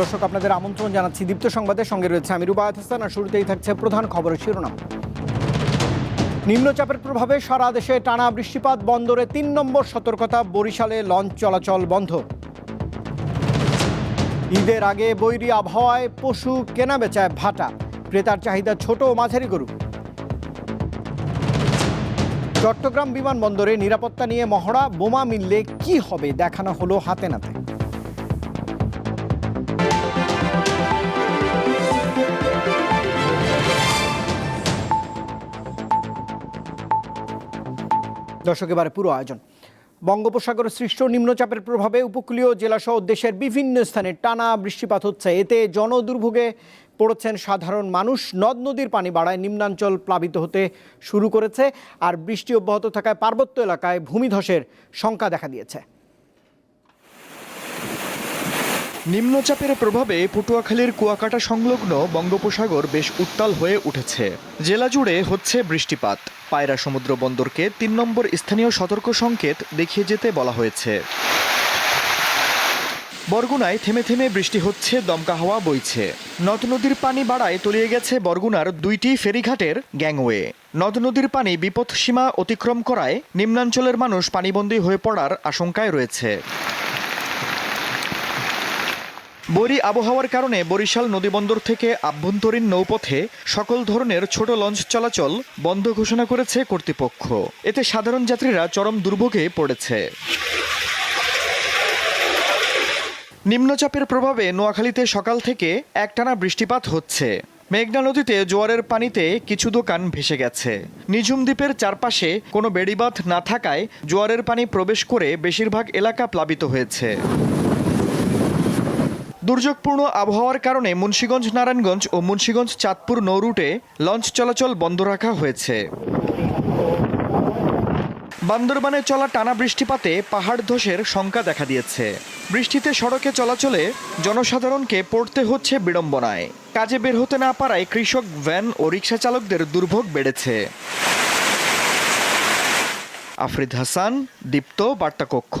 দর্শক, আপনাদের আমন্ত্রণ জানাচ্ছি দীপ্ত সংবাদের সঙ্গে রয়েছে আমি রুবায়ত হাসান আর শুরুতেই থাকছে প্রধান খবরের শিরোনাম। নিম্নচাপের প্রভাবে সারা দেশে টানা বৃষ্টিপাত, বন্দরে তিন নম্বর সতর্কতা, বরিশালে লঞ্চ চলাচল বন্ধ। ঈদের আগে বৈরী আবহাওয়ায় পশু কেনা বেচায় ভাটা, ক্রেতার চাহিদা ছোট ও মাঝারি গরু। চট্টগ্রাম বিমানবন্দরে নিরাপত্তা নিয়ে মহড়া, বোমা মিললে কি হবে দেখানো হলো হাতে নাতে। দর্শক, এবারে পুরো আয়োজন। বঙ্গোপসাগরের সৃষ্ট নিম্নচাপের প্রভাবে উপকূলীয় জেলাসহ দেশের বিভিন্ন স্থানে টানা বৃষ্টিপাত হচ্ছে। এতে জনদুর্ভোগে পড়েছেন সাধারণ মানুষ। নদ নদীর পানি বাড়ায় নিম্নাঞ্চল প্লাবিত হতে শুরু করেছে। আর বৃষ্টি অব্যাহত থাকায় পার্বত্য এলাকায় ভূমিধসের শঙ্কা দেখা দিয়েছে। নিম্নচাপের প্রভাবে পটুয়াখালীর কুয়াকাটা সংলগ্ন বঙ্গোপসাগর বেশ উত্তাল হয়ে উঠেছে। জেলা জুড়ে হচ্ছে বৃষ্টিপাত। পায়রা সমুদ্র বন্দরকে তিন নম্বর স্থানীয় সতর্ক সংকেত দেখিয়ে যেতে বলা হয়েছে। বরগুনায় থেমে থেমে বৃষ্টি হচ্ছে, দমকা হাওয়া বইছে। নদ নদীর পানি বাড়ায় তলিয়ে গেছে বরগুনার দুইটি ফেরিঘাটের গ্যাংওয়ে। নদ নদীর পানি বিপদ সীমা অতিক্রম করায় নিম্নাঞ্চলের মানুষ পানিবন্দী হয়ে পড়ার আশঙ্কায় রয়েছে। বৈরী আবহাওয়ার কারণে বরিশাল নদীবন্দর থেকে আভ্যন্তরীণ নৌপথে সকল ধরনের ছোট লঞ্চ চলাচল বন্ধ ঘোষণা করেছে কর্তৃপক্ষ। এতে সাধারণ যাত্রীরা চরম দুর্ভোগে পড়েছে। নিম্নচাপের প্রভাবে নোয়াখালীতে সকাল থেকে একটানা বৃষ্টিপাত হচ্ছে। মেঘনা নদীতে জোয়ারের পানিতে কিছু দোকান ভেসে গেছে। নিঝুম দ্বীপের চারপাশে কোনো বেড়িবাঁধ না থাকায় জোয়ারের পানি প্রবেশ করে বেশিরভাগ এলাকা প্লাবিত হয়েছে। দুর্যোগপূর্ণ আবহাওয়ার কারণে মুন্সীগঞ্জ, নারায়ণগঞ্জ ও মুন্সীগঞ্জ, চাঁদপুর নৌরুটে লঞ্চ চলাচল বন্ধ রাখা হয়েছে। বান্দরবানে চলা টানা বৃষ্টিপাতে পাহাড় ধসের শঙ্কা দেখা দিয়েছে। বৃষ্টিতে সড়কে চলাচলে জনসাধারণকে পড়তে হচ্ছে বিড়ম্বনায়। কাজে বের হতে না পারায় কৃষক ভ্যান ও রিক্সা চালকদের দুর্ভোগ বেড়েছে। আফরিদ হাসান, দীপ্ত বার্তাকক্ষ।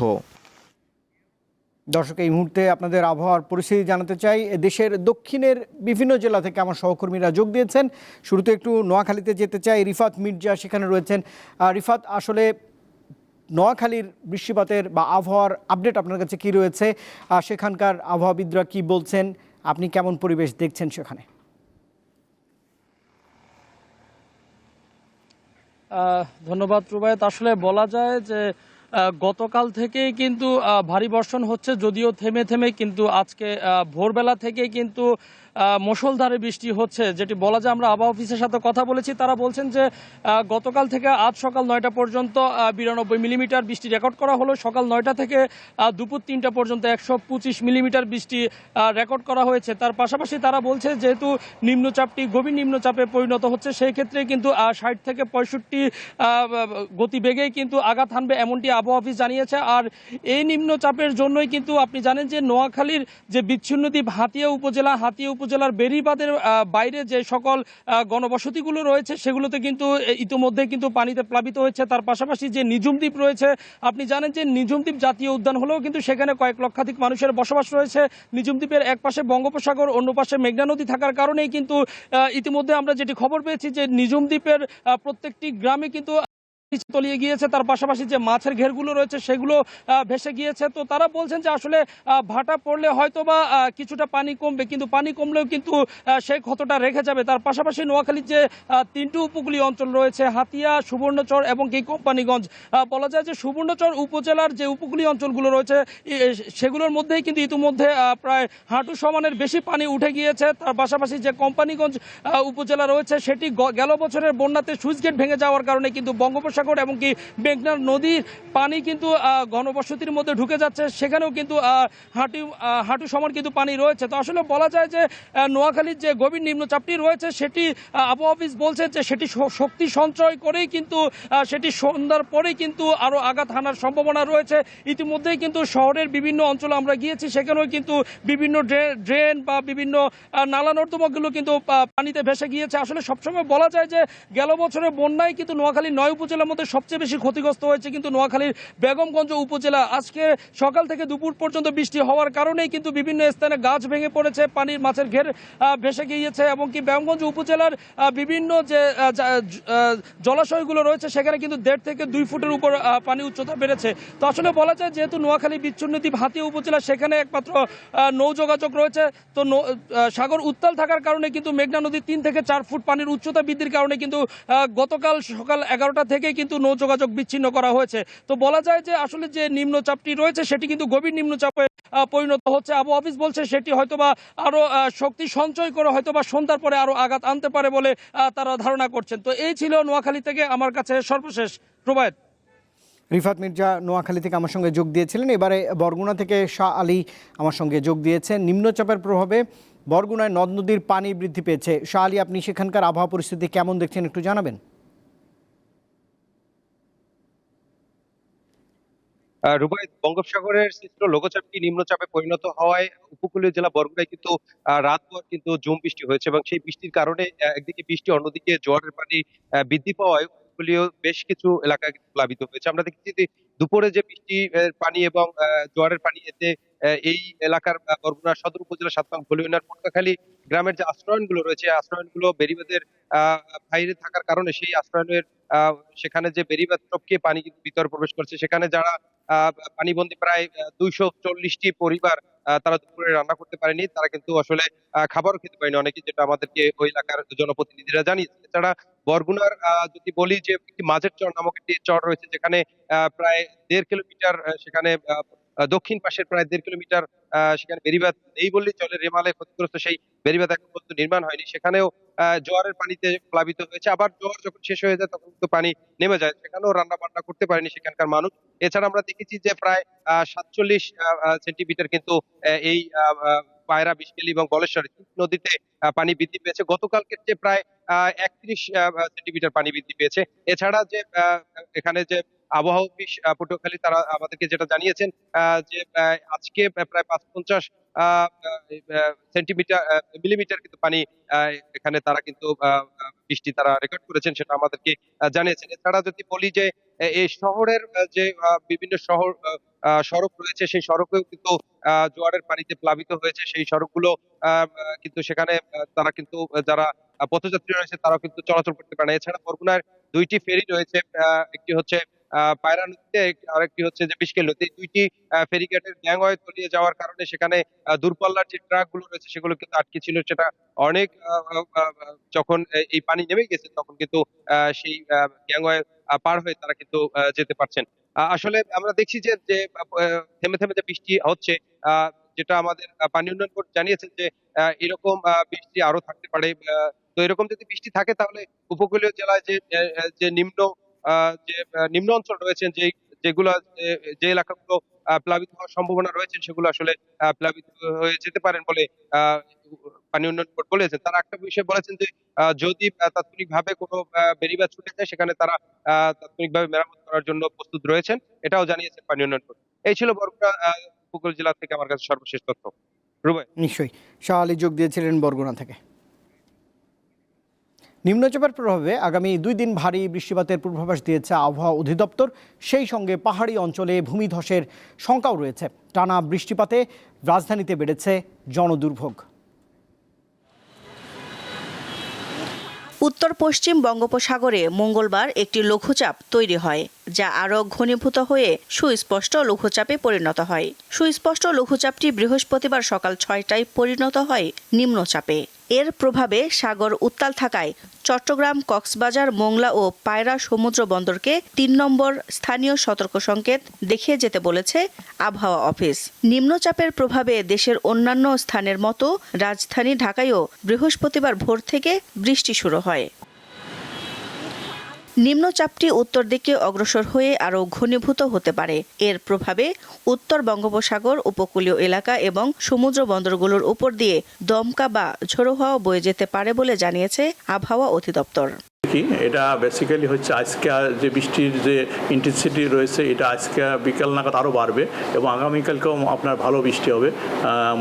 দর্শক, এই মুহূর্তে আপনাদের আবহাওয়ার পরিস্থিতি জানাতে চাই। দেশের দক্ষিণের বিভিন্ন জেলা থেকে আমার সহকর্মীরা যোগ দিয়েছেন। শুরুতে একটু নোয়াখালীতে যেতে চাই, রিফাত মির্জা সেখানে রয়েছেন। রিফাত, আসলে নোয়াখালীর বৃষ্টিপাতের বা আবহাওয়ার আপডেট আপনার কাছে কি রয়েছে? সেখানকার আবহাওয়াবিদরা কি বলছেন? আপনি কেমন পরিবেশ দেখছেন সেখানে? ধন্যবাদ রুবায়ত। আসলে বলা যায় যে গতকাল থেকেই কিন্তু ভারী বর্ষণ হচ্ছে যদিও থেমে থেমে কিন্তু আজকে ভোরবেলা থেকে কিন্তু আহ, মুষলধারে বৃষ্টি হচ্ছে যেটি বলা যায় আমরা আবহাওয়া অফিসের সাথে কথা বলেছি। তারা বলছেন যে গতকাল থেকে আজ সকাল নয়টা পর্যন্ত বিরানব্বই মিলিমিটার বৃষ্টি রেকর্ড করা হলো। সকাল নয়টা থেকে দুপুর তিনটা পর্যন্ত একশো পঁচিশ মিলিমিটার বৃষ্টি রেকর্ড করা হয়েছে। তার পাশাপাশি তারা বলছে যেহেতু নিম্নচাপটি গভীর নিম্নচাপে পরিণত হচ্ছে সেই ক্ষেত্রে কিন্তু ষাট থেকে পঁয়ষট্টি গতিবেগেই কিন্তু আঘাত হানবে এমনটি আবহাওয়া অফিস জানিয়েছে। আর এই নিম্নচাপের জন্যই কিন্তু আপনি জানেন যে নোয়াখালীর যে বিচ্ছিন্ন দ্বীপ হাতিয়া উপজেলা হাতিয়া উপজেলার বেরিবাদের বাইরে যে সকল গণবসতিগুলো রয়েছে, সেগুলোতে কিন্তু ইতিমধ্যে কিন্তু পানিতে প্লাবিত হয়েছে। তার পাশাপাশি যে নিঝুম দ্বীপ রয়েছে, আপনি জানেন যে নিঝুম দ্বীপ জাতীয় উদ্যান হলেও কিন্তু সেখানে কয়েক লক্ষাধিক মানুষের বসবাস রয়েছে। নিঝুম দ্বীপের এক পাশে বঙ্গোপসাগর, অন্য পাশে মেঘনা নদী থাকার কারণেই কিন্তু ইতিমধ্যে আমরা যেটি খবর পেয়েছি যে নিঝুম দ্বীপের প্রত্যেকটি গ্রামে কিন্তু তলিয়ে গিয়েছে, তার পাশাপাশি যে মাছের ঘেরগুলো রয়েছে সেগুলো ভেসে গিয়েছে। তো তারা বলছেন যে আসলে ভাটা পড়লে হয়তো বা কিছুটা পানি কমবে, কিন্তু পানি কমলেও কিন্তু সেই ক্ষতটা রেখে যাবে। তার পাশাপাশি নোয়াখালীর যে তিনটি উপকূলীয় অঞ্চল রয়েছে, হাতিয়া, সুবর্ণচর এবং কি কোম্পানিগঞ্জ বলা যায় যে সুবর্ণচর উপজেলার যে উপকূলীয় অঞ্চলগুলো রয়েছে সেগুলোর মধ্যেই কিন্তু ইতিমধ্যে প্রায় হাঁটু সমানের বেশি পানি উঠে গিয়েছে। তার পাশাপাশি যে কোম্পানিগঞ্জ উপজেলা রয়েছে, সেটি গেল বছরের বন্যাতে সুইচ গেট ভেঙে যাওয়ার কারণে কিন্তু বঙ্গোপসাগর এবং কি মেঘনার নদীর পানি কিন্তু ঘনবসতির মধ্যে ঢুকে যাচ্ছে। সেখানেও কিন্তু হাঁটু হাঁটু সমান কিন্তু পানি রয়েছে। তো আসলে বলা যায় যে নোয়াখালীর যে গভীর নিম্নচাপটি রয়েছে, সেটি আবহাওয়া অফিস বলছে যে, সেটি শক্তি সঞ্চয় করেই কিন্তু সেটি সন্ধ্যার পরেই কিন্তু আরও আঘাত হানার সম্ভাবনা রয়েছে। ইতিমধ্যেই কিন্তু শহরের বিভিন্ন অঞ্চলে আমরা গিয়েছি, সেখানেও কিন্তু বিভিন্ন ড্রেন বা বিভিন্ন নালা নর্দমাগুলো কিন্তু পানিতে ভেসে গিয়েছে। আসলে সবসময় বলা যায় যে, গেল বছরের বন্যায় কিন্তু নোয়াখালী নয় উপজেলা উপজেলার মধ্যে সবচেয়ে বেশি ক্ষতিগ্রস্ত হয়েছে কিন্তু নোয়াখালীর বেগমগঞ্জ উপজেলা। আজকে সকাল থেকে দুপুর পর্যন্ত বৃষ্টি হওয়ার কারণেই কিন্তু বিভিন্ন স্থানে গাছ ভেঙে পড়েছে, পানির মাছের ঘের ভেসে গিয়েছে এবং কি বেগমগঞ্জ উপজেলার বিভিন্ন যে জলাশয়গুলো রয়েছে সেখানে কিন্তু দেড় থেকে দুই ফুটের উপর পানি উচ্চতা বেড়েছে। তো আসলে বলা যায় যেহেতু নোয়াখালী বিচ্ছন্নদ্বীপ হাতিয়া উপজেলা, সেখানে একমাত্র নৌ যোগাযোগ রয়েছে। তো সাগর উত্তাল থাকার কারণে কিন্তু মেঘনা নদীর তিন থেকে চার ফুট পানির উচ্চতা বৃদ্ধির কারণে কিন্তু গতকাল সকাল এগারোটা থেকে কিন্তু নৌ যোগাযোগ বিচ্ছিন্ন করা হয়েছে। তো বলা যায় যে আসলে যে নিম্নচাপটি রয়েছে, সেটি কিন্তু গভীর নিম্নচাপে পরিণত হচ্ছে। আবু অফিস বলছে সেটি হয়তোবা আরও শক্তি সঞ্চয় করে হয়তোবা সন্ধ্যার পরে আরও আঘাত আনতে পারে বলে তারা ধারণা করছেন। তো এই ছিল নোয়াখালী থেকে আমার কাছে সর্বশেষ প্রবাদ রিফাত মির্জা নোয়াখালী থেকে আমার সঙ্গে যোগ দিয়েছিলেন। এবারে বরগুনা থেকে শাহ আলী আমার সঙ্গে যোগ দিয়েছেন। নিম্নচাপের প্রভাবে বরগুনায় নদ, নদীর পানি বৃদ্ধি পেয়েছে। শাহ আলী, আপনি সেখানকার আবহাওয়া পরিস্থিতি কেমন দেখছেন একটু জানাবেন? রুবাই বঙ্গোপসাগরের সৃষ্ট লঘুচাপটি নিম্নচাপে পরিণত হওয়ায় উপকূলীয় জেলা বরগুনায় কিন্তু রাতভর কিন্তু জুম বৃষ্টি হয়েছে এবং সেই বৃষ্টির কারণে একদিকে বৃষ্টি, অন্যদিকে জোয়ারের পানি বৃদ্ধি পাওয়ায় উপকূলীয় বেশ কিছু এলাকা প্লাবিত হয়েছে। আমরা দেখেছি যে দুপুরে যে বৃষ্টি পানি এবং জোয়ারের পানি এতে এই এলাকার বরগুনা সদর উপজেলা সাত নং ভলিউনার পটকাখালী গ্রামের যে আশ্রয়নগুলো রয়েছে আশ্রয়নগুলো বেরিবাদের বাইরে থাকার কারণে সেই আশ্রয়নের সেখানে যে বেরিবাদ টপকে পানি ভিতরে প্রবেশ করছে। সেখানে যারা আহ, পানিবন্দী প্রায় দুইশো চল্লিশটি পরিবার তারা দুপুরে রান্না করতে পারেনি, তারা কিন্তু আসলে খাবারও খেতে পারেনি। অনেকে যেটা আমাদেরকে ওই এলাকার জনপ্রতিনিধিরা জানিয়েছে এছাড়া বরগুনার যদি বলি যে একটি মাঝের চর নামক একটি চর রয়েছে, যেখানে প্রায় দেড় কিলোমিটার সেখানে দক্ষিণ পাশের প্রায় দেড় কিলোমিটার সেখানে বেরিবাদ নেই বললেই চলে। রেমালে ক্ষতিগ্রস্ত সেই বেরিবাদ এখন পর্যন্ত নির্মাণ হয়নি। সেখানেও জোয়ারের পানিতে প্লাবিত হয়েছে। আবার জোয়ার যখন শেষ হয়ে যায়, তখন কিন্তু পানি নেমে যায়। সেখানেও রান্না বান্না করতে পারেনি সেখানকার মানুষ। এছাড়া আমরা দেখেছি যে প্রায় সাতচল্লিশ সেন্টিমিটার কিন্তু এই পায়রা বিষকেলি এবং বলেশ্বর নদীতে পানি বৃদ্ধি পেয়েছে। গতকালকের যে প্রায় একত্রিশ সেন্টিমিটার পানি বৃদ্ধি পেয়েছে। এছাড়া যে এখানে যে আবহাওয়া অফিস পটুয়াখালী তারা আমাদেরকে যেটা জানিয়েছেন যে আজকে প্রায় পাঁচ পঞ্চাশ সেন্টিমিটার মিলিমিটার কিন্তু পানি এখানে তারা কিন্তু বৃষ্টি তারা রেকর্ড করেছেন, সেটা আমাদেরকে জানিয়েছেন। এছাড়া যদি বলি যে এই শহরের যে বিভিন্ন শহর সড়ক রয়েছে, সেই সড়কেও কিন্তু জোয়ারের পানিতে প্লাবিত হয়েছে। সেই সড়কগুলো কিন্তু সেখানে তারা কিন্তু যারা পথযাত্রী রয়েছে, তারাও কিন্তু চলাচল করতে পারে না। এছাড়া বরগুনার দুইটি ফেরি রয়েছে একটি হচ্ছে পায়রা নদীতে আরেকটি হচ্ছে যে বিশকেল নদী। দুইটি ফেরিঘাটের গ্যাংওয়ে তলিয়ে যাওয়ার কারণে সেখানে দূরপাল্লার যে ট্রাকগুলো রয়েছে সেগুলো কিন্তু আটকে ছিল। সেটা অনেক যখন এই পানি নেমে গেছে তখন কিন্তু সেই গ্যাংওয়ে পার হয়ে তারা কিন্তু যেতে পারছেন। আসলে আমরা দেখছি যে যে থেমে থেমে যে বৃষ্টি হচ্ছে যেটা আমাদের পানি উন্নয়ন বোর্ড জানিয়েছেন যে এরকম বৃষ্টি আরও থাকতে পারে তো এরকম যদি বৃষ্টি থাকে তাহলে উপকূলীয় জেলায় যে নিম্ন যে নিম্ন অঞ্চল রয়েছেন যে যেগুলো, যে- এলাকাগুলো প্লাবিত হওয়ার সম্ভাবনা রয়েছে, সেগুলো আসলে প্লাবিত হয়ে যেতে পারেন বলে পানি উন্নয়ন বোর্ড বলেছেন তারা একটা বিষয় বলেছেন যে যদি তাৎক্ষণিকভাবে কোনো বেড়িবাঁধ ছুটে যায়, সেখানে তারা তাৎক্ষণিকভাবে মেরামত করার জন্য প্রস্তুত রয়েছেন। এটাও জানিয়েছেন পানি উন্নয়ন বোর্ড। এই ছিল বরগুনা উপকূল জেলা থেকে আমার কাছে সর্বশেষ তথ্য। রুবাই নিশ্চয়ই। শাহ আলী যোগ দিয়েছিলেন বরগুনা থেকে। নিম্নচাপের প্রভাবে আগামী দুই দিন ভারী বৃষ্টিপাতের পূর্বাভাস দিয়েছে আবহাওয়া অধিদপ্তর। সেই সঙ্গে পাহাড়ি অঞ্চলে ভূমিধসের শঙ্কাও রয়েছে। টানা বৃষ্টিপাতে রাজধানীতে বেড়েছে জনদুর্ভোগ। উত্তর পশ্চিম বঙ্গোপসাগরে মঙ্গলবার একটি লঘুচাপ তৈরি হয়, যা আরও ঘনীভূত হয়ে সুস্পষ্ট লঘুচাপে পরিণত হয়। সুস্পষ্ট লঘুচাপটি বৃহস্পতিবার সকাল ছয়টায় পরিণত হয় নিম্নচাপে। এর প্রভাবে সাগর উত্তাল থাকায় চট্টগ্রাম, কক্সবাজার, মোংলা ও পায়রা সমুদ্র বন্দরকে তিন নম্বর স্থানীয় সতর্ক সংকেত দেখিয়ে যেতে বলেছে আবহাওয়া অফিস। নিম্নচাপের প্রভাবে দেশের অন্যান্য স্থানের মতো রাজধানী ঢাকায়ও বৃহস্পতিবার ভোর থেকে বৃষ্টি শুরু হয়। নিম্নচাপটি উত্তর দিকে অগ্রসর হয়ে আরও ঘনীভূত হতে পারে। এর প্রভাবে উত্তর বঙ্গোপসাগর, উপকূলীয় এলাকা এবং সমুদ্র বন্দরগুলোর উপর দিয়ে দমকা বা ঝোড়ো হাওয়া বয়ে যেতে পারে বলে জানিয়েছে আবহাওয়া অধিদপ্তর। কি এটা বেসিক্যালি হচ্ছে আজকে যে বৃষ্টির যে ইন্টেন্সিটি রয়েছে, এটা আজকে বিকাল নাগাদ আরও বাড়বে এবং আগামীকালকেও আপনার ভালো বৃষ্টি হবে।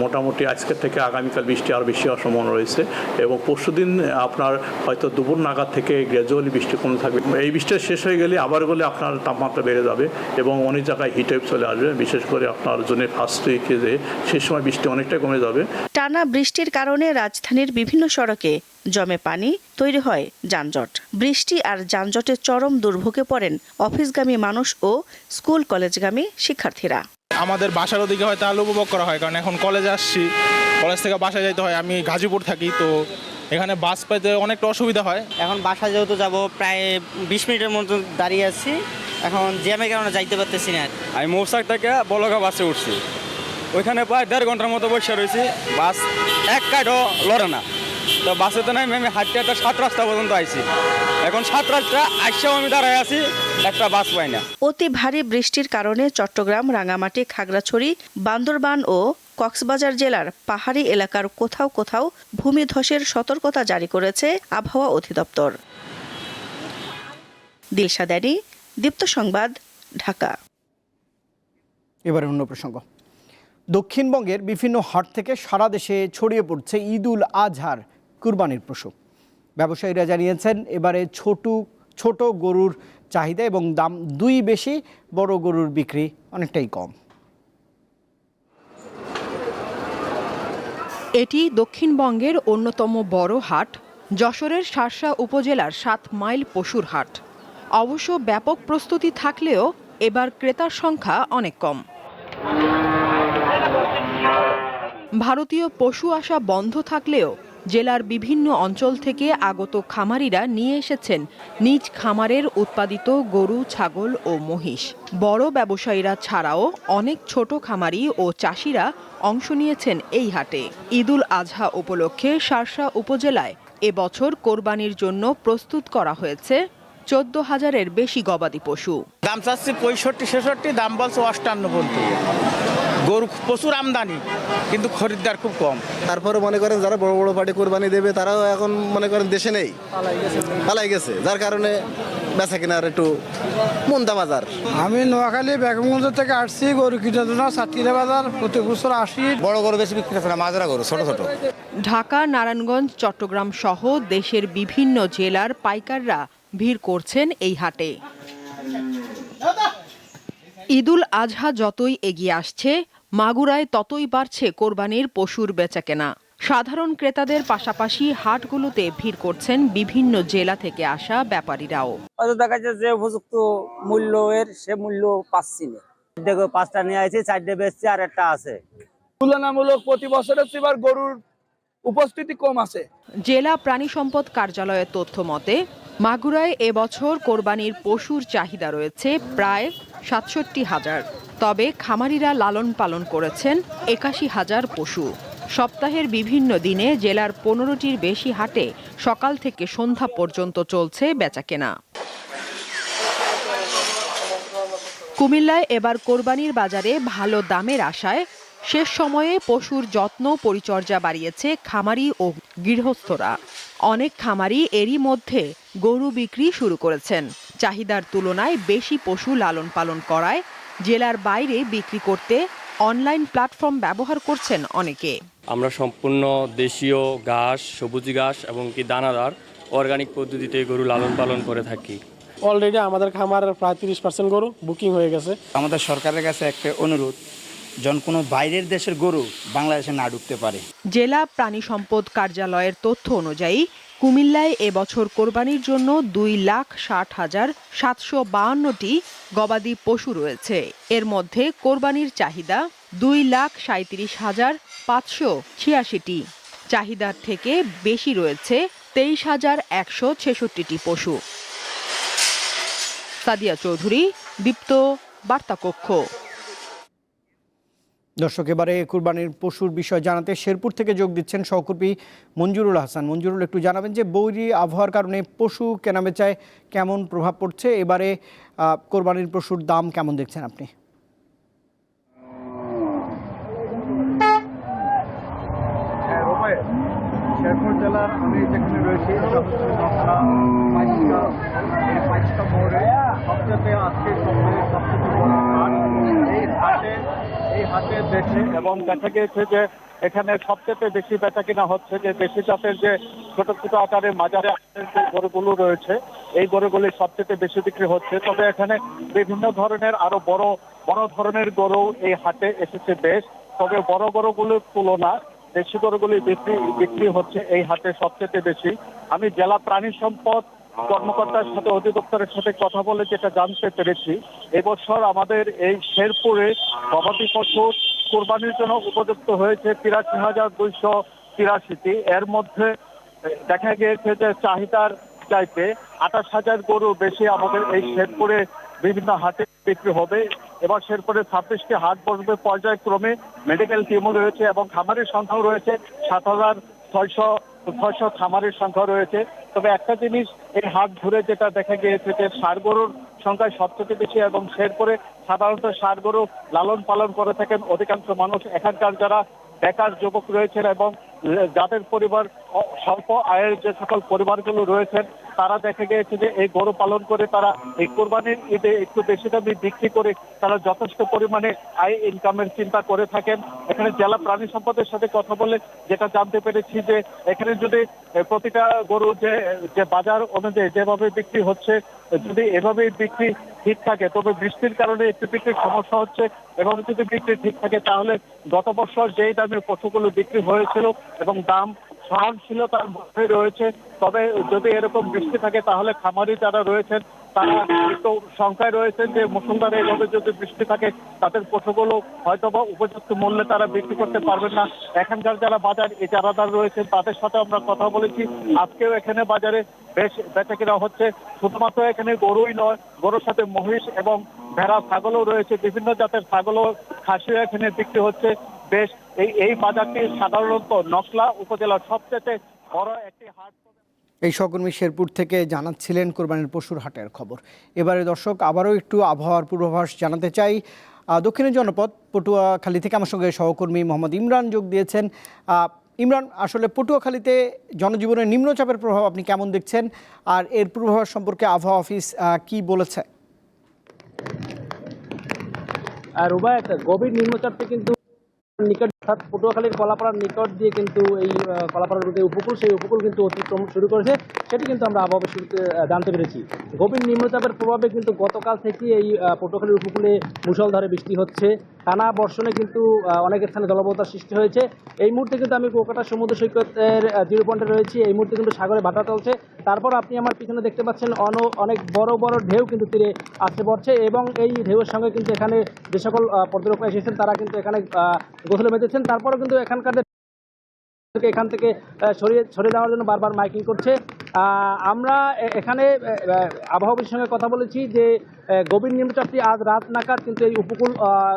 মোটামুটি আজকের থেকে আগামীকাল বৃষ্টি আরও বেশি হওয়ার সম্ভাবনা রয়েছে এবং পরশুদিন আপনার হয়তো দুপুর নাগাদ থেকে গ্র্যাজুয়ালি বৃষ্টি কমে থাকবে। এই বৃষ্টিটা শেষ হয়ে গেলে আবার গেলে আপনার তাপমাত্রা বেড়ে যাবে এবং অনেক জায়গায় হিট ওয়েভ চলে আসবে, বিশেষ করে আপনার জন্য ফার্স্ট উইকে যে সেই সময় বৃষ্টি অনেকটাই কমে যাবে। টানা বৃষ্টির কারণে রাজধানীর বিভিন্ন সড়কে জমে পানি তৈরি হয় যানজট। বৃষ্টি আর যানজটের চরম দুর্ভোগে পড়েন অফিসগামী মানুষ ও স্কুল কলেজগামী শিক্ষার্থীরা। আমাদের বাসার ওদিকে হয়তো আলো উপভোগ করা হয় কারণ এখন কলেজে আসছি কলেজ থেকে বাসায় যাইতে হয়। আমি গাজীপুর থাকি তো এখানে বাস পাইতে অনেকটা অসুবিধা হয়। এখন বাসা যেহেতু যাব প্রায় বিশ মিনিটের মতো দাঁড়িয়ে আছি। এখন জ্যামের কারণে যাইতে পারতেছি না আমি মৌসাক থেকে বলগা বাসে উঠছি। ওইখানে প্রায় দেড় ঘণ্টার মতো বসে রয়েছি বাস এক কাঠও লড়ে না। তো বাসেতে নাই আমি হাঁটতে হাঁটতে সাত রাস্তা পর্যন্ত আইছি। এখন সাত রাস্তা আসছেও আমি দাঁড়ায় আছি একটা বাস পাই না। অতি ভারী বৃষ্টির কারণে চট্টগ্রাম রাঙামাটি খাগড়াছড়ি বান্দরবান ও কক্সবাজার জেলার পাহাড়ি এলাকার কোথাও কোথাও ভূমিধসের সতর্কতা জারি করেছে আবহাওয়া অধিদপ্তর। দিলশা দ্যানি দীপ্ত সংবাদ ঢাকা। এবারে অন্য প্রসঙ্গ। দক্ষিণবঙ্গের বিভিন্ন হাট থেকে সারা দেশে ছড়িয়ে পড়ছে ঈদ উল আজহার। কুরবানির পশু ব্যবসায়ীরা জানিয়েছেন, এবারে ছোট ছোট গরুর চাহিদা এবং দাম দুই বেশি, বড় গরুর বিক্রি অনেকটাই কম। এটি দক্ষিণবঙ্গের অন্যতম বড় হাট, যশোরের শার্শা উপজেলার সাত মাইল পশুর হাট। অবশ্য ব্যাপক প্রস্তুতি থাকলেও এবার ক্রেতার সংখ্যা অনেক কম। ভারতীয় পশু আসা বন্ধ থাকলেও জেলার বিভিন্ন অঞ্চল থেকে আগত খামারিরা নিয়ে এসেছেন নিজ খামারের উৎপাদিত গরু, ছাগল ও মহিষ। বড় ব্যবসায়ীরা ছাড়াও অনেক ছোট খামারি ও চাষিরা অংশ নিয়েছেন এই হাটে। ঈদুল আজহা উপলক্ষে শার্শা উপজেলায় এবছর কোরবানির জন্য প্রস্তুত করা হয়েছে চোদ্দ হাজারের বেশি গবাদি পশু। দাম চাচ্ছি পঁয়ষট্টি, ছেষট্টি, দাম বলছে অষ্টান্ন গরু প্রচুর আমদানি কিন্তু খরিদ্দার খুব কম। তারপরে মনে করেন যারা বড় বড় পার্টি কোরবানি দেবে তারাও এখন মনে করেন দেশে নেই। পালাই গেছে। যার কারণে বেচা কেনার একটু মন্দা বাজার। আমি নোয়াখালী বেগমগঞ্জ থেকে আসছি গরু কিনার জন্য সাতক্ষীরা বাজার প্রতি বছর আসি বড় গরু বেশি বিক্রি হচ্ছে না মাজরা গরু ছোট ছোট। ঢাকা নারায়ণগঞ্জ চট্টগ্রাম সহ দেশের বিভিন্ন জেলার পাইকাররা ভিড় করছেন এই হাটে। ঈদুল আজহা যতই এগিয়ে আসছে মাগুরায় ততই বাড়ছে কোরবানির পশুর বেচাকেনা। সাধারণ ক্রেতাদের পাশাপাশি হাটগুলোতে ভিড় করছেন বিভিন্ন জেলা থেকে আসা ব্যাপারীরাও। দেখা যাচ্ছে যে উপযুক্ত মূল্য এর সে মূল্য পাচ্ছি না। দেখো পাঁচটা নিয়ে আসছি চারটে বেচছি আর একটা আছে। তুলনামূলক প্রতি বছরের এবার গরুর উপস্থিতি কম আছে। জেলা প্রাণী সম্পদ কার্যালয়ের তথ্য মতে মাগুরায় এবছর কোরবানির পশুর চাহিদা রয়েছে প্রায় সাতষট্টি হাজার। তবে খামারিরা লালন পালন করেছেন একাশি হাজার পশু। সপ্তাহের বিভিন্ন দিনে জেলার পনেরোটির বেশি হাটে সকাল থেকে সন্ধ্যা পর্যন্ত চলছে বেচাকেনা। কুমিল্লায় এবার কোরবানির বাজারে ভালো দামের আশায় শেষ সময়ে পশুর যত্ন পরিচর্যা বাড়িয়েছে খামারি ও গৃহস্থরা। অনেক খামারি এরই মধ্যে গরু বিক্রি শুরু করেছেন। চাহিদার তুলনায় বেশি পশু লালন পালন করায় জেলার বাইরে বিক্রি করতে অনলাইন প্ল্যাটফর্ম ব্যবহার করছেন অনেকে। আমরা সম্পূর্ণ দেশীয় ঘাস সবুজ ঘাস এবং কি দানাদার অর্গানিক পদ্ধতিতে গরু লালন পালন করে থাকি। অলরেডি আমাদের খামার প্রায় তিরিশ পার্সেন্ট গরু বুকিং হয়ে গেছে। আমাদের সরকারের কাছে একটা অনুরোধ যখন কোনো বাইরের দেশের গরু বাংলাদেশে না ঢুকতে পারে। জেলা প্রাণী সম্পদ কার্যালয়ের তথ্য অনুযায়ী কুমিল্লায় এবছর কোরবানির জন্য দুই লাখ ষাট হাজার সাতশো বাহান্নটি গবাদি পশু রয়েছে। এর মধ্যে কোরবানির চাহিদা দুই লাখ সাঁত্রিশ হাজার পাঁচশো ছিয়াশিটি। চাহিদার থেকে বেশি রয়েছে তেইশ হাজার একশো ছেষট্টিটি পশু। সাদিয়া চৌধুরী, দীপ্ত, বার্তাকক্ষ। দর্শক, এবারে কুরবানির পশুর বিষয় জানাতে শেরপুর থেকে যোগ দিচ্ছেন সহকর্মী মঞ্জুরুল হাসান। মঞ্জুরুল, একটু জানাবেন যে বৈরী আবহাওয়ার কারণে পশু কেনাবেচায় কেমন প্রভাব পড়ছে? এবারে কোরবানির পশুর দাম কেমন দেখছেন আপনি? শেরপুর জেলার আমি যেখানে রয়েছি এই এই হাটে দেশে এবং দেখা গিয়েছে যে এখানে সবচেয়ে বেশি বেচা কিনা হচ্ছে যে দেশি জাতের যে ছোট ছোট আকারের মাজারে যে গরুগুলো রয়েছে, এই গরুগুলি সবচেয়ে বেশি বিক্রি হচ্ছে। তবে এখানে বিভিন্ন ধরনের আরও বড় বড় ধরনের গরু এই হাটে এসেছে বেশ। তবে বড় গরুগুলোর তুলনা দেশি গরুগুলি বিক্রি বিক্রি হচ্ছে এই হাটে সবচেয়ে বেশি। আমি জেলা প্রাণী সম্পদ কর্মকর্তার সাথে অধিদপ্তরের সাথে কথা বলে যেটা জানতে পেরেছি এবছর আমাদের এই শেরপুরে গবাদি পশু কোরবানির জন্য উপযুক্ত হয়েছে তিরাশি হাজার দুইশো তিরাশিটি। এর মধ্যে দেখা গিয়েছে যে চাহিদার চাইতে আঠাশ হাজার গরু বেশি আমাদের এই শেরপুরে বিভিন্ন হাটে বিক্রি হবে। এবার শেরপুরে ছাব্বিশটি হাট বসবে পর্যায়ক্রমে। মেডিকেল টিমও রয়েছে এবং খামারের সংখ্যাও রয়েছে সাত হাজার ছয়শো ছয়শো খামারের সংখ্যা রয়েছে। তবে একটা জিনিস এই হাট ধরে যেটা দেখা গিয়েছে যে সারগরুর গরুর সংখ্যা সবচেয়ে বেশি এবং শেরপুরে সাধারণত সারগরু গরু লালন পালন করে থাকেন অধিকাংশ মানুষ। এখানকার যারা বেকার যুবক রয়েছেন এবং যাদের পরিবার স্বল্প আয়ের যে সকল পরিবারগুলো রয়েছেন তারা দেখা গিয়েছে যে এই গরু পালন করে তারা এই কোরবানির ঈদে একটু বেশি দামে বিক্রি করে তারা যথেষ্ট পরিমাণে আয় ইনকামের চিন্তা করে থাকেন। এখানে জেলা প্রাণী সম্পদের সাথে কথা বলে যেটা জানতে পেরেছি যে এখানে যদি প্রতিটা গরু যে যে বাজার অনুযায়ী যেভাবে বিক্রি হচ্ছে, যদি এভাবেই বিক্রি ঠিক থাকে, তবে বৃষ্টির কারণে একটু বিক্রির সমস্যা হচ্ছে এবং যদি বিক্রি ঠিক থাকে, তাহলে গত বছর যেই দামে পশুগুলো বিক্রি হয়েছিল এবং দাম সহনশীলতার মধ্যে রয়েছে। তবে যদি এরকম বৃষ্টি থাকে, তাহলে খামারি যারা রয়েছেন, তারা একটু সংখ্যায় রয়েছেন যে মুসলধারে এইভাবে যদি বৃষ্টি থাকে, তাদের পশুগুলো হয়তো বা উপযুক্ত মূল্যে তারা বিক্রি করতে পারবেন না। এখানকার যারা বাজার ইজারাদার রয়েছেন, তাদের সাথে আমরা কথা বলেছি। আজকেও এখানে বাজারে বেশ বেচা কেনা হচ্ছে। শুধুমাত্র এখানে গরুই নয়, গরুর সাথে মহিষ এবং ভেড়া, ছাগলও রয়েছে। বিভিন্ন জাতের ছাগলও খাসিও এখানে বিক্রি হচ্ছে। বেশ এই এই বাজারটি সাধারণত নকলা উপজেলার সবচেয়ে বড় একটি হাট। এই সহকর্মী শেরপুর থেকে জানাচ্ছিলেন কোরবানির পশুর হাটের খবর। এবারে দর্শক আবারও একটু আবহাওয়ার পূর্বাভাস জানাতে চাই। দক্ষিণের জনপদ পটুয়াখালী থেকে আমার সঙ্গে সহকর্মী মোহাম্মদ ইমরান যোগ দিয়েছেন। আহ, ইমরান আসলে পটুয়াখালীতে জনজীবনের নিম্নচাপের প্রভাব আপনি কেমন দেখছেন? আর এর পূর্বাভাস সম্পর্কে আবহাওয়া অফিস আহ, কি বলেছে? আর রুবায়ত গভীর নিম্নচাপটি কিন্তু নিকট, অর্থাৎ পটুয়াখালীর কলাপাড়ার নিকট দিয়ে কিন্তু এই কলাপাড়ার যে উপকূল, সেই উপকূল কিন্তু অতিক্রম শুরু করেছে। সেটি কিন্তু আমরা আবহাওয়া শুরুতে জানতে পেরেছি। গভীর নিম্নচাপের প্রভাবে কিন্তু গতকাল থেকে এই পটুয়াখালীর উপকূলে মুষলধারে বৃষ্টি হচ্ছে। টানা বর্ষণে কিন্তু অনেক স্থানে জলবতার সৃষ্টি হয়েছে। এই মুহূর্তে কিন্তু আমি কুয়াকাটা সমুদ্র সৈকতের জিরো পয়েন্টে রয়েছি। এই মুহূর্তে কিন্তু সাগরে ভাটা চলছে। তারপর আপনি আমার পিছনে দেখতে পাচ্ছেন অন, অনেক বড় বড় ঢেউ কিন্তু তীরে আসতে পড়ছে এবং এই ঢেউয়ের সঙ্গে কিন্তু এখানে যে সকল পর্যটক পর্যটকরা এসেছেন তারা কিন্তু এখানে গোসলে মেতেছেন তারপরেও কিন্তু এখানকার এখান থেকে সরিয়ে সরিয়ে দেওয়ার জন্য বারবার মাইকিং করছে। আমরা এখানে আবহাওয়ার সঙ্গে কথা বলেছি যে গভীর নিম্নচাপটি আজ রাত নাগাদ কিন্তু এই উপকূল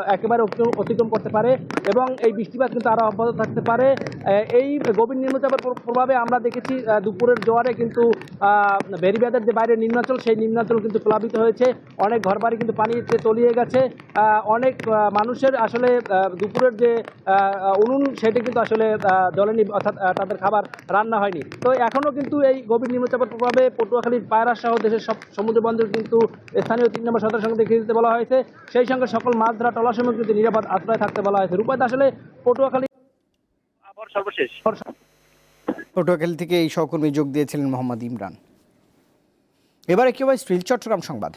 একেবারে অতিক্রম- করতে পারে এবং এই বৃষ্টিপাত কিন্তু আরও অব্যাহত থাকতে পারে। এই গভীর নিম্নচাপের প্রভাবে আমরা দেখেছি দুপুরের জোয়ারে কিন্তু বেরিবাদের যে বাইরে নিম্নাঞ্চল সেই নিম্নাঞ্চল কিন্তু প্লাবিত হয়েছে। অনেক ঘরবাড়ি কিন্তু পানিতে তলিয়ে গেছে। অনেক মানুষের আসলে দুপুরের যে উনুন সেটি কিন্তু আসলে আহ, জ্বলেনি অর্থাৎ তাদের খাবার রান্না হয়নি। তো এখনও কিন্তু এই গভীর নিম্নচাপের প্রভাবে পটুয়াখালীর পায়রা সহ দেশের সব সমুদ্র বন্দর কিন্তু স্থানীয় তিন নম্বর সদর সঙ্গে দেখিয়ে দিতে বলা হয়েছে সেই সঙ্গে সকল মাছ ধরা টলা কিন্তু নিরাপদ আশ্রয় থাকতে বলা হয়েছে। রূপায়ত আসলে পটুয়াখালী সর্বশেষ। পটুয়াখালী থেকে এই সহকর্মী যোগ দিয়েছিলেন মোহাম্মদ ইমরান। এবার একেবারে স্ট্রিল চট্টগ্রাম সংবাদ।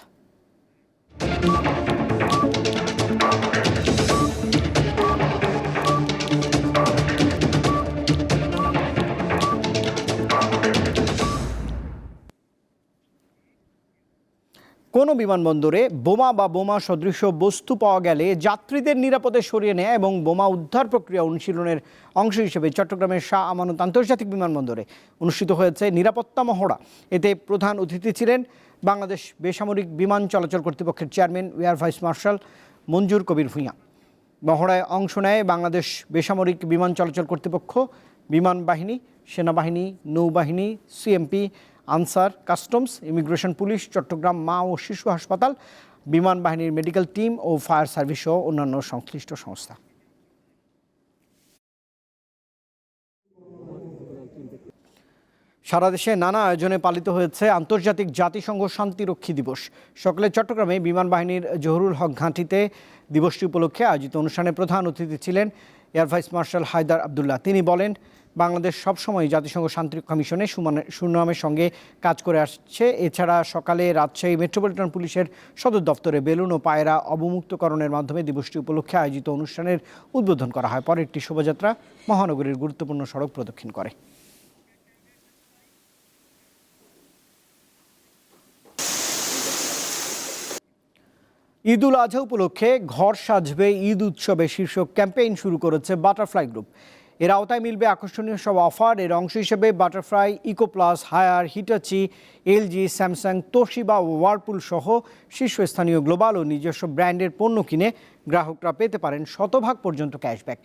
কোনো বিমানবন্দরে বোমা বা বোমা সদৃশ বস্তু পাওয়া গেলে যাত্রীদের নিরাপদে সরিয়ে নেয় এবং বোমা উদ্ধার প্রক্রিয়া অনুশীলনের অংশ হিসেবে চট্টগ্রামের শাহ আমানত আন্তর্জাতিক বিমানবন্দরে অনুষ্ঠিত হয়েছে নিরাপত্তা মহড়া। এতে প্রধান অতিথি ছিলেন বাংলাদেশ বেসামরিক বিমান চলাচল কর্তৃপক্ষের chairman, air vice marshal Manjur Kabir Bhuiyan. মহড়ায় অংশ নেয় বাংলাদেশ বেসামরিক বিমান চলাচল কর্তৃপক্ষ, বিমান বাহিনী, সেনাবাহিনী, নৌবাহিনী, CMP Ansar customs, immigration police, Chittagong মা ও শিশু হাসপাতাল, বিমান বাহিনীর মেডিকেল টিম ও ফায়ার সার্ভিস সহ অন্যান্য সংশ্লিষ্ট সংস্থা। সারা দেশে নানা আয়োজনে পালিত হয়েছে আন্তর্জাতিক জাতিসংঘ শান্তিরক্ষী দিবস। সকালে চট্টগ্রামে বিমান বাহিনীর জহুরুল হক ঘাঁটিতে দিবসটি উপলক্ষে আয়োজিত অনুষ্ঠানে প্রধান অতিথি ছিলেন air vice marshal Haider Abdullah. তিনি বলেন বাংলাদেশ সবসময় জাতিসংঘ শান্তিরক্ষা মিশনে সুমানে- সুনামের সঙ্গে কাজ করে আসছে। এছাড়া সকালে রাজশাহী মেট্রোপলিটন পুলিশের সদর দপ্তরে বেলুন ও পায়রা অবমুক্তকরণের মাধ্যমে দিবসটি উপলক্ষে আয়োজিত অনুষ্ঠানের উদ্বোধন করা হয়। পরে একটি শোভাযাত্রা মহানগরীর গুরুত্বপূর্ণ সড়ক প্রদক্ষিণ করে। ঈদ উল আজহা উপলক্ষে ঘর সাজবে ঈদ উৎসবে শীর্ষক ক্যাম্পেইন শুরু করেছে বাটারফ্লাই গ্রুপ। এর আওতায় মিলবে আকর্ষণীয় সব অফার। এর অংশ হিসেবে Butterfly Eco Plus Haier Hitachi LG Samsung Toshiba ও ওয়ারপুল সহ শীর্ষস্থানীয় গ্লোবাল ও নিজস্ব ব্র্যান্ডের পণ্য কিনে গ্রাহকরা পেতে পারেন শতভাগ পর্যন্ত ক্যাশব্যাক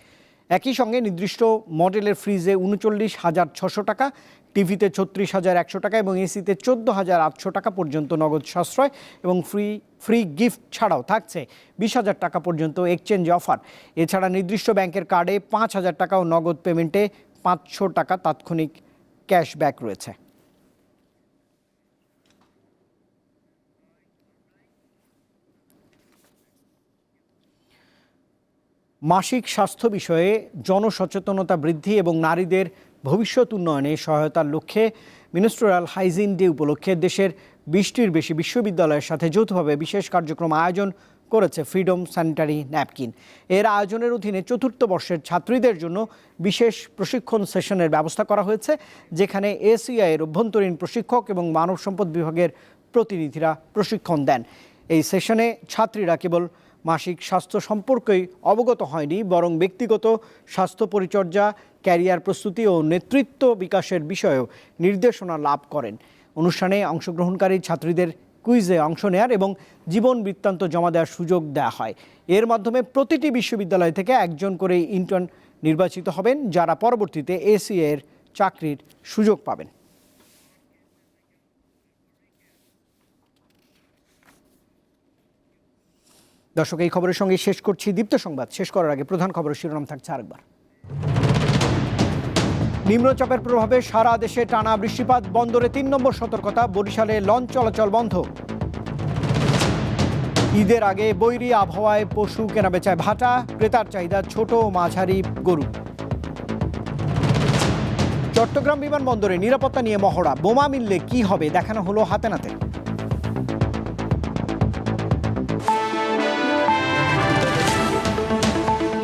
একই সঙ্গে নির্দিষ্ট মডেলের ফ্রিজে উনচল্লিশ হাজার ছশো টাকা, টিভিতে ছত্রিশ হাজার একশো টাকা এবং এসিতে চোদ্দ হাজার আটশো টাকা পর্যন্ত নগদ সাশ্রয় এবং ফ্রি ফ্রি গিফট ছাড়াও থাকছে বিশ হাজার টাকা পর্যন্ত এক্সচেঞ্জ অফার। এছাড়া নির্দিষ্ট ব্যাংকের কার্ডে পাঁচ হাজার টাকা ও নগদ পেমেন্টে পাঁচশো টাকা তাৎক্ষণিক ক্যাশব্যাক রয়েছে। মাসিক স্বাস্থ্য বিষয়ে জনসচেতনতা বৃদ্ধি এবং নারীদের ভবিষ্যৎ উন্নয়নে সহায়তার লক্ষ্যে মিনিস্ট্রাল হাইজিন ডে উপলক্ষে দেশের বিশটির বেশি বিশ্ববিদ্যালয়ের সাথে যৌথভাবে বিশেষ কার্যক্রম আয়োজন করেছে ফ্রিডম স্যানিটারি ন্যাপকিন। এর আয়োজনের অধীনে চতুর্থ বর্ষের ছাত্রীদের জন্য বিশেষ প্রশিক্ষণ সেশনের ব্যবস্থা করা হয়েছে, যেখানে এসিআই এর অভ্যন্তরীণ প্রশিক্ষক এবং মানব সম্পদ বিভাগের প্রতিনিধিরা প্রশিক্ষণ দেন। এই সেশনে ছাত্রীরা কেবল মাসিক স্বাস্থ্য সম্পর্কেই অবগত হয়নি, বরং ব্যক্তিগত স্বাস্থ্য পরিচর্যা, ক্যারিয়ার প্রস্তুতি ও নেতৃত্ব বিকাশের বিষয়েও নির্দেশনা লাভ করেন। অনুষ্ঠানে অংশগ্রহণকারী ছাত্রীদের কুইজে অংশ নেয়ার এবং জীবন বৃত্তান্ত জমা দেওয়ার সুযোগ দেওয়া হয়। এর মাধ্যমে প্রতিটি বিশ্ববিদ্যালয় থেকে একজন করে ইন্টার্ন নির্বাচিত হবেন, যারা পরবর্তীতে এসিএ এর চাকরির সুযোগ পাবেন। দর্শক, এই খবরের সঙ্গে শেষ করছি। দীপ্ত সংবাদ শেষ করার আগে প্রধান খবরের শিরোনাম থাকছে আরেকবার। নিম্নচাপের প্রভাবে সারা দেশে টানা বৃষ্টিপাত, বন্দরে তিন নম্বর সতর্কতা, বরিশালে লঞ্চ চলাচল বন্ধ। ঈদের আগে বৈরী আবহাওয়ায় পশু কেনাবেচায় ভাটা, ক্রেতার চাহিদা ছোট ও মাঝারি গরু। চট্টগ্রাম বিমানবন্দরে নিরাপত্তা নিয়ে মহড়া, বোমা মিললে কি হবে দেখানো হলো হাতে নাতে।